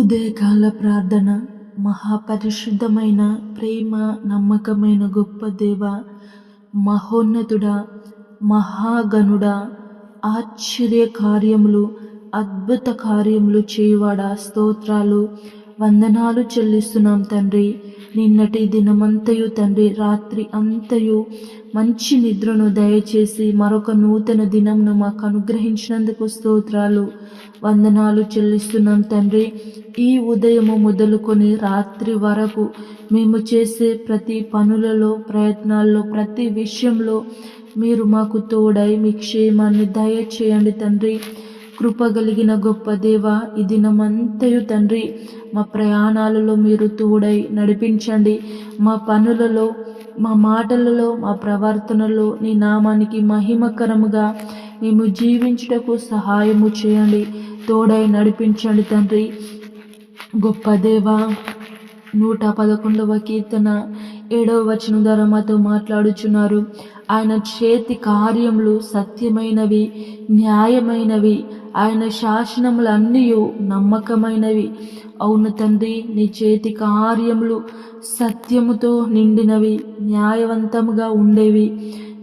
ఉదయకాల ప్రార్థన మహాపరిశుద్ధమైన ప్రేమ నమ్మకమైన గొప్ప దేవ మహోన్నతుడా మహాగణుడా ఆశ్చర్య కార్యములు అద్భుత కార్యములు చేయువాడా స్తోత్రాలు వందనాలు చెల్లిస్తున్నాం తండ్రి. నిన్నటి దినమంతయు తండ్రి రాత్రి అంతయు మంచి నిద్రను దయచేసి మరొక నూతన దినంను మాకు అనుగ్రహించినందుకు స్తోత్రాలు. వందనాలు చెల్లిస్తున్నాం తండ్రి. ఈ ఉదయము మొదలుకొని రాత్రి వరకు మేము చేసే ప్రతి పనులలో ప్రయత్నాల్లో ప్రతి విషయంలో మీరు మాకు తోడై మీ క్షేమాన్ని దయచేయండి తండ్రి. కృపగలిగిన గొప్ప దేవ ఈ దినమంతయు తండ్రి మా ప్రయాణాలలో మీరు తోడై నడిపించండి. మా పనులలో మా మాటలలో మా ప్రవర్తనలో నీ నామానికి మహిమకరముగా మేము జీవించుటకు సహాయము చేయండి. తోడై నడిపించండి తండ్రి. గొప్ప దేవ నూట పదకొండవ కీర్తన ఏడవ వచనం ద్వారా మాతో మాట్లాడుచున్నారు. ఆయన చేతి కార్యములు సత్యమైనవి న్యాయమైనవి. ఆయన శాసనములన్నీ నమ్మకమైనవి. అవును తండ్రి నీ చేతి కార్యములు సత్యముతో నిండినవి న్యాయవంతముగా ఉండేవి.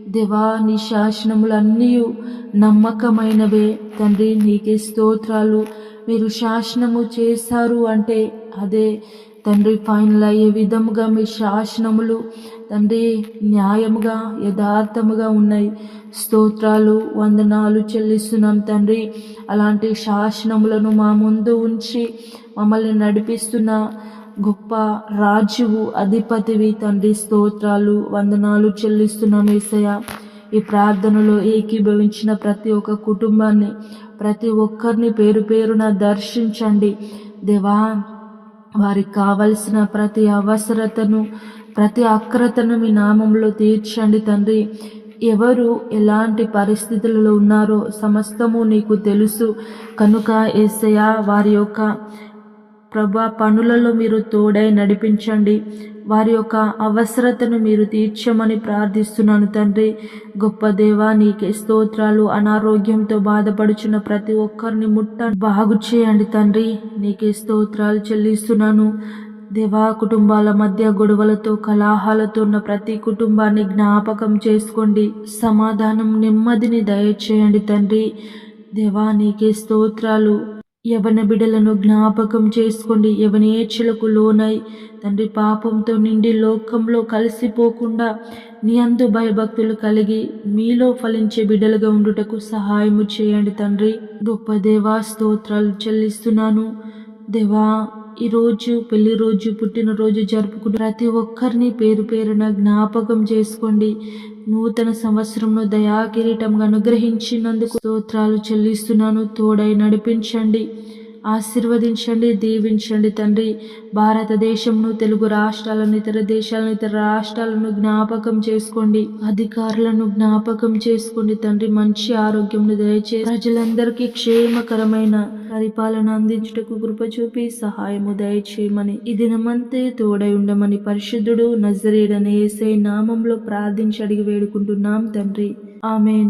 దేవా నీ శాసనములన్నీ నమ్మకమైనవే. తండ్రి నీకే స్తోత్రాలు. మీరు శాసనము చేశారు అంటే అదే. తండ్రి ఫైనల్ అయ్యే విధముగా మీ శాసనములు తండ్రి న్యాయముగా యథార్థముగా ఉన్నాయి. స్తోత్రాలు వందనాలు చెల్లిస్తున్నాం తండ్రి. అలాంటి శాసనములను మా ముందు ఉంచి మమ్మల్ని నడిపిస్తున్న గొప్ప రాజువు అధిపతివి తండ్రి స్తోత్రాలు వందనాలు చెల్లిస్తున్నాం ఏసయ్య. ఈ ప్రార్థనలో ఏకీభవించిన ప్రతి ఒక్క కుటుంబాన్ని ప్రతి ఒక్కరిని పేరు పేరున దర్శించండి. దేవా వారికి కావలసిన ప్రతి అవసరతను ప్రతి అక్రతను మీ నామంలో తీర్చండి తండ్రి. ఎవరు ఎలాంటి పరిస్థితులలో ఉన్నారో సమస్తము నీకు తెలుసు. కనుక ఏసయ వారి యొక్క ప్రభా పనులలో మీరు తోడై నడిపించండి. వారి యొక్క అవసరతను మీరు తీర్చమని ప్రార్థిస్తున్నాను తండ్రి. గొప్ప దేవా నీకే స్తోత్రాలు. అనారోగ్యంతో బాధపడుచున్న ప్రతి ఒక్కరిని ముట్ట బాగు చేయండి తండ్రి. నీకే స్తోత్రాలు చెల్లిస్తున్నాను. దేవా కుటుంబాల మధ్య గొడవలతో కలాహాలతో ఉన్న ప్రతి కుటుంబాన్ని జ్ఞాపకం చేసుకోండి. సమాధానం నెమ్మదిని దయచేయండి తండ్రి. దేవా నీకే స్తోత్రాలు. యవన బిడలను జ్ఞాపకం చేసుకోండి. యవనేచ్ఛలకు లోనై తండ్రి పాపంతో నిండి లోకంలో కలిసిపోకుండా నీ అందు భయభక్తులు కలిగి మీలో ఫలించే బిడ్డలుగా ఉండుటకు సహాయము చేయండి తండ్రి. గొప్ప దేవా స్తోత్రాలు చెల్లిస్తున్నాను. దేవా ఈరోజు పెళ్ళి రోజు పుట్టినరోజు జరుపుకుంటూ ప్రతి ఒక్కరిని పేరు పేరున జ్ఞాపకం చేసుకోండి. నూతన సంవత్సరంలో దయాకిరీటంగా అనుగ్రహించినందుకు స్తోత్రాలు చెల్లిస్తున్నాను. తోడై నడిపించండి. ఆశీర్వదించండి దీవించండి తండ్రి. భారతదేశంను తెలుగు రాష్ట్రాలను ఇతర దేశాలను ఇతర రాష్ట్రాలను జ్ఞాపకం చేసుకోండి. అధికారులను జ్ఞాపకం చేసుకోండి తండ్రి. మంచి ఆరోగ్యం దయచేసి ప్రజలందరికీ క్షేమకరమైన పరిపాలన అందించుటకు కృప చూపి సహాయము దయచేయమని ఈ దినమంతే తోడై ఉండమని పరిశుద్ధుడు నజరేడని ఏసై నామంలో ప్రార్థించి అడిగి వేడుకుంటున్నాం తండ్రి. ఆమెన్.